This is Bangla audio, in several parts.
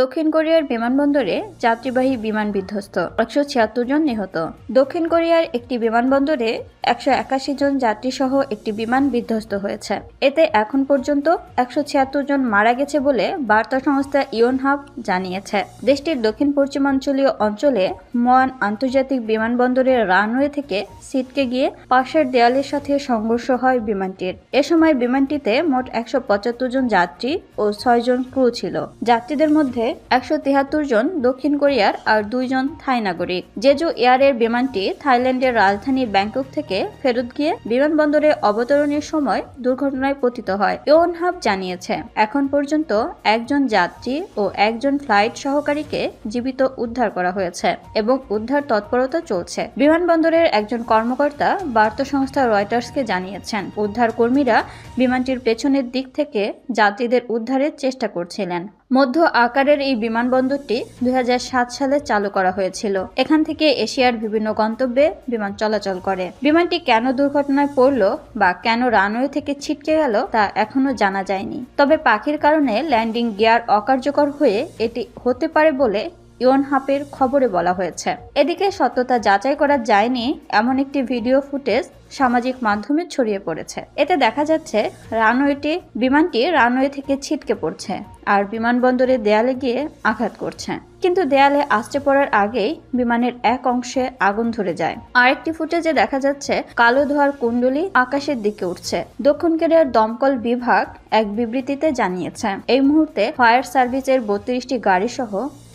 দক্ষিণ কোরিয়ার বিমানবন্দরে যাত্রীবাহী বিমান বিধ্বস্ত। একশো ছিয়াত্তর জন নিহত। দক্ষিণ কোরিয়ার একটি বিমানবন্দরে একশো একাশি জন যাত্রী সহ একটি বিমান বিধ্বস্ত হয়েছে। এতে এখন পর্যন্ত একশো ছিয়াত্তর জন মারা গেছে বলে বার্তা সংস্থা ইয়ন হাব জানিয়েছে। দেশটির দক্ষিণ পশ্চিমাঞ্চলীয় অঞ্চলে ময়ান আন্তর্জাতিক বিমানবন্দরের রানওয়ে থেকে সিটকে গিয়ে পাশের দেয়ালের সাথে সংঘর্ষ হয় বিমানটির। এ সময় বিমানটিতে মোট একশো পঁচাত্তর জন যাত্রী ও ছয় জন ক্রু ছিল। যাত্রীদের মধ্যে একশো তিয়াত্তর জন দক্ষিণ কোরিয়ার আর দুইজন থাই নাগরিক। জেজু এয়ারের বিমানটি থাইল্যান্ডের রাজধানী ব্যাংকক থেকে ফেরত গিয়ে বিমানবন্দরে অবতরণের সময় দুর্ঘটনায় পতিত হয় ইয়নহাব জানিয়েছে। এখন পর্যন্ত একজন যাত্রী ও একজন ফ্লাইট সহকারীকে জীবিত উদ্ধার করা হয়েছে এবং উদ্ধার তৎপরতা চলছে। বিমানবন্দরের একজন কর্মকর্তা বার্তা সংস্থা রয়টার্সকে জানিয়েছেন উদ্ধার কর্মীরা বিমানটির পেছনের দিক থেকে যাত্রীদের উদ্ধারের চেষ্টা করছিলেন। মধ্য আকারের এই বিমানবন্দরটি দুই হাজার সাত সালে চালু করা হয়েছিল। এখান থেকে এশিয়ার বিভিন্ন গন্তব্যে বিমান চলাচল করে। বিমানটি কেন দুর্ঘটনায় পড়ল বা কেন রানওয়ে থেকে ছিটকে গেল তা এখনও জানা যায়নি। তবে পাখির কারণে ল্যান্ডিং গিয়ার অকার্যকর হয়ে এটি হতে পারে বলে ইয়নহাপের খবরে বলা হয়েছে। এদিকে সত্যতা যাচাই করা যায়নি এমন একটি ভিডিও ফুটেজ সামাজিক মাধ্যমে ছড়িয়ে পড়েছে। এতে দেখা যাচ্ছে, রানওয়েটি, বিমানটি রানওয়ে থেকে ছিটকে পড়ছে আর বিমানবন্দরের দেয়ালে গিয়ে আঘাত করছে। কিন্তু দেয়ালে আসতে পড়ার আগেই বিমানের এক অংশে আগুন ধরে যায়। আরেকটি ফুটেজে দেখা যাচ্ছে, কালো ধোয়ার কুণ্ডলি আকাশের দিকে উঠছে। দক্ষিণ কোরিয়ার দমকল বিভাগ এক বিবৃতিতে জানিয়েছে, এই মুহূর্তে ফায়ার সার্ভিসের বত্রিশটি গাড়ি সহ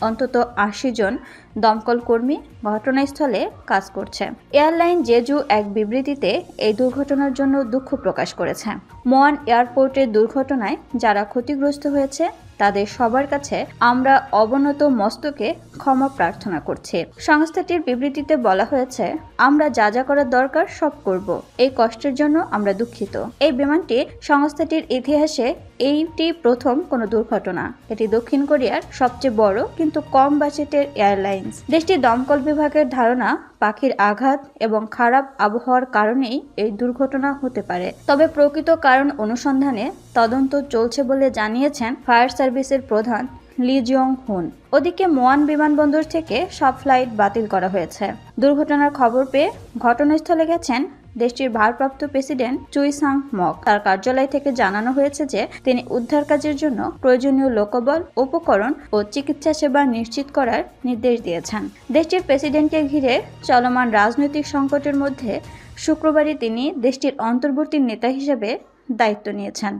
অন্তত আশি জন দমকল কর্মী ঘটনাস্থলে কাজ করছে। এয়ারলাইন জেজু এক বিবৃতিতে এই দুর্ঘটনার জন্য দুঃখ প্রকাশ করেছে। মোয়ান এয়ারপোর্টের দুর্ঘটনায় যারা ক্ষতিগ্রস্ত হয়েছে, তাদের সবার কাছে আমরা অবনত মস্তকে ক্ষমা প্রার্থনা করছি। সংস্থাটির বিবৃতিতে বলা হয়েছে, আমরা যা যা করার দরকার সব করব। এই কষ্টের জন্য আমরা দুঃখিত। এই বিমানটি সংস্থাটির ইতিহাসে এইটি প্রথম কোনো দুর্ঘটনা। এটি দক্ষিণ কোরিয়ার সবচেয়ে বড় কিন্তু কম বাজেটের এয়ারলাইন্স। দেশটির দমকল বিভাগের ধারণা, পাখির আঘাত এবং খারাপ আবহাওয়ার কারণেই এই দুর্ঘটনা হতে পারে। তবে প্রকৃত কারণ অনুসন্ধানে তদন্ত চলছে বলে জানিয়েছেন ফায়ার সার্ভিসের প্রধান লি জিয়ং হুন। ওদিকে মোয়ান বিমানবন্দর থেকে সব ফ্লাইট বাতিল করা হয়েছে। দুর্ঘটনার খবর পেয়ে ঘটনাস্থলে গেছেন দেশটির ভারপ্রাপ্ত প্রেসিডেন্ট চুই সাং মক। তার কার্যালয় থেকে জানানো হয়েছে যে তিনি উদ্ধার কাজের জন্য প্রয়োজনীয় লোকবল, উপকরণ ও চিকিৎসা সেবা নিশ্চিত করার নির্দেশ দিয়েছেন। দেশটির প্রেসিডেন্টকে ঘিরে চলমান রাজনৈতিক সংকটের মধ্যে শুক্রবারই তিনি দেশটির অন্তর্বর্তী নেতা হিসেবে দায়িত্ব নিয়েছেন।